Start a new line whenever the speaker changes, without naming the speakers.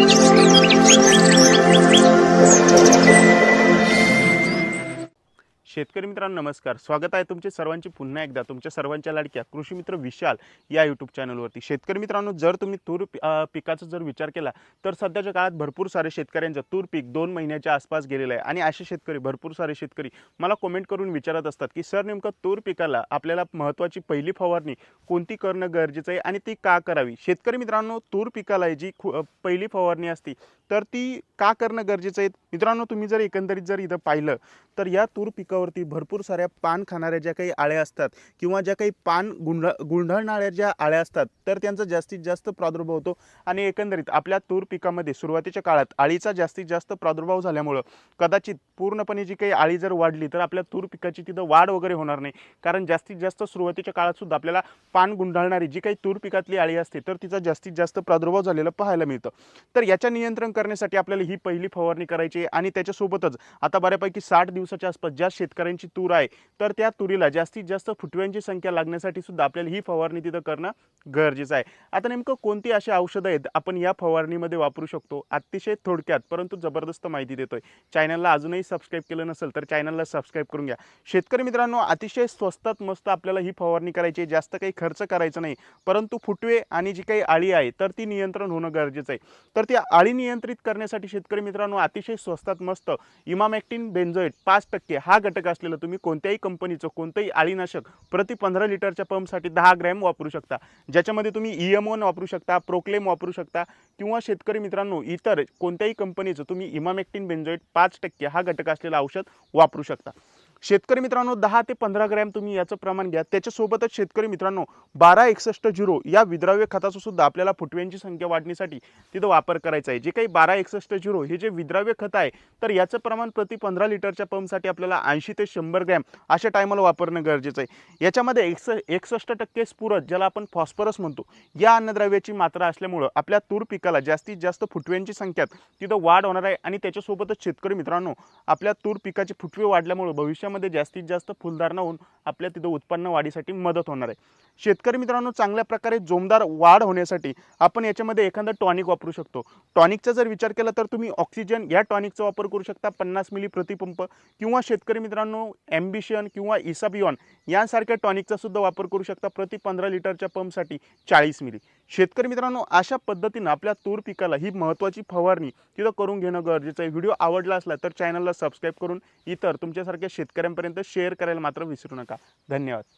Música शेतकरी मित्रांनो नमस्कार. स्वागत आहे तुमचे सर्वांचे पुन्हा एकदा तुमच्या सर्वांच्या लाडक्या कृषी मित्र विशाल या यूट्यूब चॅनलवरती शेतकरी मित्रांनो जर तुम्ही तूर पिकाचा जर विचार केला तर सध्याच्या काळात भरपूर सारे शेतकऱ्यांचं तूर पीक दोन महिन्याच्या आसपास गेलेलं आहे. आणि असे शेतकरी भरपूर सारे शेतकरी मला कमेंट करून विचारत असतात की सर नेमकं तूर पिकाला आपल्याला महत्त्वाची पहिली फवारणी कोणती करणं गरजेचं आहे आणि ती का करावी? शेतकरी मित्रांनो तूर पिकाला जी खु- पहिली फवारणी असती तर ती का करणं गरजेचं आहे? मित्रांनो तुम्ही जर एकंदरीत जर इथं पाहिलं तर या तूर पिकावरती भरपूर साऱ्या पान खाणाऱ्या ज्या काही आळ्या असतात किंवा ज्या काही पान गुंढ गुंढळणाऱ्या ज्या आळ्या असतात तर त्यांचा जास्तीत जास्त प्रादुर्भाव होतो. आणि एकंदरीत आपल्या तूर पिकामध्ये सुरुवातीच्या काळात आळीचा जास्तीत जास्त प्रादुर्भाव झाल्यामुळं कदाचित पूर्णपणे जी काही आळी जर वाढली तर आपल्या तूर पिकाची तिथं वाढ वगैरे होणार नाही. कारण जास्तीत जास्त सुरुवातीच्या काळात सुद्धा आपल्याला पान गुंढाळणारी जी काही तूर पिकातली आळी असते तर तिचा जास्तीत जास्त प्रादुर्भाव झालेला पाहायला मिळतं. तर याच्या नियंत्रण करण्यासाठी आपल्याला ही पहिली फवारणी करायची आहे आणि त्याच्यासोबतच आता बऱ्यापैकी साठ दिवसाच्या आसपास ज्या शेतकऱ्यांची तूर आहे. तर त्या तुरीला जास्तीत जास्त फुटव्यांची संख्या लागण्यासाठी सुद्धा आपल्याला ही फवारणी तिथं करणं गरजेचं आहे. आता नेमकं कोणती अशी औषधं आहेत आपण या फवारणीमध्ये वापरू शकतो? अतिशय थोडक्यात परंतु जबरदस्त माहिती देतोय. चॅनलला अजूनही सबस्क्राईब केलं नसेल तर चॅनलला सबस्क्राईब करून घ्या. शेतकरी मित्रांनो अतिशय स्वस्तात मस्त आपल्याला ही फवारणी करायची आहे. जास्त काही खर्च करायचा नाही. परंतु फुटवे आणि जी काही आळी आहे तर ती नियंत्रण होणं गरजेचं आहे. तर ती आळी नियंत्रित करण्यासाठी शेतकरी मित्रांनो अतिशय स्वस्तात मस्त इमामॅक्टिन बेन्झोएट पाच टक्के हा घटक असलेलं तुम्ही कोणत्याही कंपनीचं कोणतंही आळीनाशक प्रति पंधरा लिटरच्या पंपसाठी दहा ग्रॅम वापरू शकता. ज्याच्यामध्ये तुम्ही ई एम ओन वापरू शकता प्रोक्लेम वापरू शकता किंवा शेतकरी मित्रांनो इतर कोणत्याही कंपनीचं तुम्ही इमामेक्टिन बेन्झॉईट पाच टक्के हा घटक असलेलं औषध वापरू शकता. शेतकरी मित्रांनो दहा ते पंधरा ग्रॅम तुम्ही याचं प्रमाण घ्या. त्याच्यासोबतच शेतकरी मित्रांनो बारा एकसष्ट झिरो या विद्राव्य खताचा सुद्धा आपल्याला फुटव्यांची संख्या वाढण्यासाठी तिथं वापर करायचा आहे. जे काही बारा एकसष्ट झिरो हे जे विद्राव्य खत आहे तर याचं प्रमाण प्रति पंधरा लिटरच्या पंपसाठी आपल्याला ऐंशी ते शंभर ग्रॅम अशा टायमाला वापरणं गरजेचं आहे. याच्यामध्ये एकस एकसष्ट टक्के स्फुरत ज्याला आपण फॉस्फरस म्हणतो या अन्नद्रव्याची मात्रा असल्यामुळं आपल्या तूर पिकाला जास्तीत जास्त फुटव्यांची संख्या तिथं वाढ होणार आहे आणि त्याच्यासोबतच शेतकरी मित्रांनो आपल्या तूर पिकाचे फुटवे वाढल्यामुळं भविष्यात भविष्यामध्ये जास्तीत जास्त फुलधारणा होऊन आपल्या तिथं उत्पन्न वाढीसाठी मदत होणार आहे. शेतकरी मित्रांनो चांगल्या प्रकारे जोमदार वाढ होण्यासाठी आपण याच्यामध्ये एखादं टॉनिक वापरू शकतो. टॉनिकचा जर विचार केला तर तुम्ही ऑक्सिजन या टॉनिकचा वापर करू शकता पन्नास मिली प्रतिपंप किंवा शेतकरी मित्रांनो ॲम्बिशन किंवा इसाबियॉन यांसारख्या टॉनिकचा सुद्धा वापर करू शकता प्रति पंधरा लिटरच्या पंपसाठी चाळीस मिली शेतकरी मित्रांनो अशा पद्धतीनं आपल्या तूर पिकाला ही महत्त्वाची फवारणी तिथं करून घेणं गरजेचं आहे. व्हिडिओ आवडला असला तर चॅनलला सबस्क्राईब करून इतर तुमच्यासारख्या शेतकऱ्यांपर्यंत शेअर करायला मात्र विसरू नका. धन्यवाद.